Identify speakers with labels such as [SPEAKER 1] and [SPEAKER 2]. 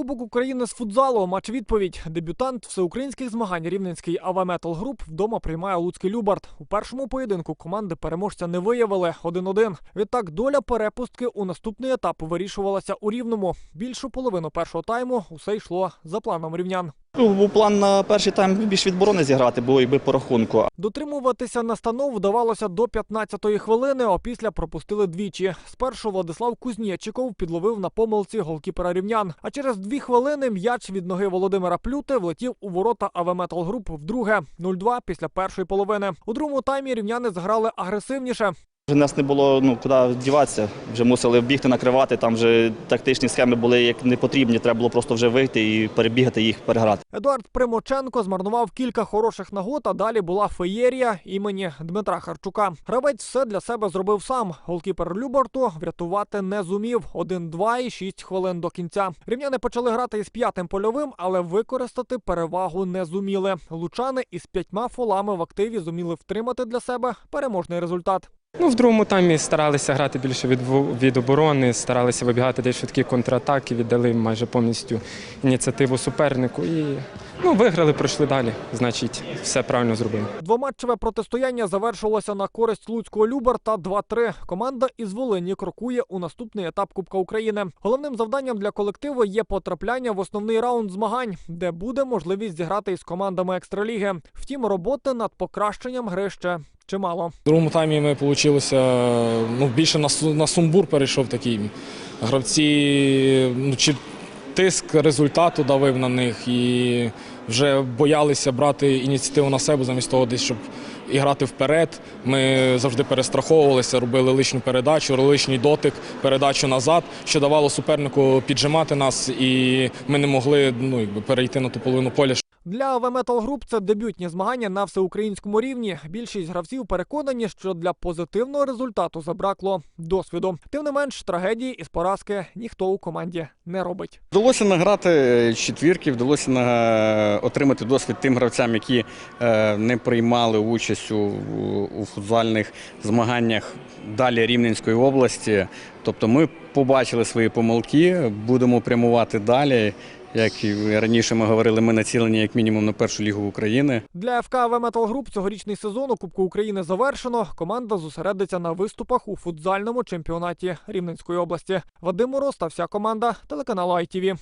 [SPEAKER 1] Кубок України з футзалу. Матч відповідь. Дебютант всеукраїнських змагань Рівненський Аваметал Груп вдома приймає Луцький Любард. У першому поєдинку команди переможця не виявили 1-1. Відтак доля перепустки у наступний етап вирішувалася у рівному. Більшу половину першого тайму усе йшло за планом рівнян.
[SPEAKER 2] Ну, Був план на перший тайм більш від оборони зіграти, бо якби по рахунку.
[SPEAKER 1] Дотримуватися настанов вдавалося до 15-ї хвилини, опісля пропустили двічі. Спершу Владислав Кузнєчиков підловив на помилці голкіпера рівнян. А через дві хвилини м'яч від ноги Володимира Плюти влетів у ворота Авеметал Груп вдруге 0-2 після першої половини. У другому таймі рівняни зграли агресивніше.
[SPEAKER 2] Вже нас не було ну куди діватися. Вже мусили бігти накривати. Там вже тактичні схеми були як не потрібні. Треба було просто вже вийти і перебігати їх, переграти.
[SPEAKER 1] Едуард Примоченко змарнував кілька хороших нагод, а далі була феєрія імені Дмитра Харчука. Гравець все для себе зробив сам. Голкіпер Люборту врятувати не зумів. 1-2 і 6 хвилин до кінця. Рівняни почали грати із п'ятим польовим, але використати перевагу не зуміли. Лучани із п'ятьма фолами в активі зуміли втримати для себе переможний результат.
[SPEAKER 3] Ну, в другому таймі старалися грати більше від, від оборони, старалися вибігати десь швидкі контратаки, віддали майже повністю ініціативу супернику і ну, виграли, пройшли далі. Значить, все правильно зробили.
[SPEAKER 1] Двоматчеве протистояння завершилося на користь Луцького Люберта 2-3. Команда із Волині крокує у наступний етап Кубка України. Головним завданням для колективу є потрапляння в основний раунд змагань, де буде можливість зіграти із командами екстраліги. Втім, роботи над покращенням гри ще чимало.
[SPEAKER 4] В другому таймі ми вийшло, ну, більше на, сумбур перейшов такий. Гравці, ну, чи тиск результату давив на них і вже боялися брати ініціативу на себе замість того, десь, щоб і грати вперед. Ми завжди перестраховувалися, робили лишню передачу, лишній дотик, передачу назад, що давало супернику піджимати нас, і ми не могли ну, якби, перейти на ту половину поля,
[SPEAKER 1] Для Metal Group це дебютні змагання на всеукраїнському рівні. Більшість гравців переконані, що для позитивного результату забракло досвіду. Тим не менш, трагедії із поразки ніхто у команді не робить.
[SPEAKER 5] Вдалося награти четвірки, вдалося отримати досвід тим гравцям, які е, не приймали участь у, у футзальних змаганнях далі Рівненської області. Тобто ми побачили свої помилки, будемо прямувати далі. Як і раніше ми говорили, ми націлені як мінімум на першу лігу України.
[SPEAKER 1] Для ФК Метал груп цьогорічний сезон у Кубку України завершено. Команда зосередиться на виступах у футзальному чемпіонаті Рівненської області. Вадим Мороз та вся команда телеканалу ITV.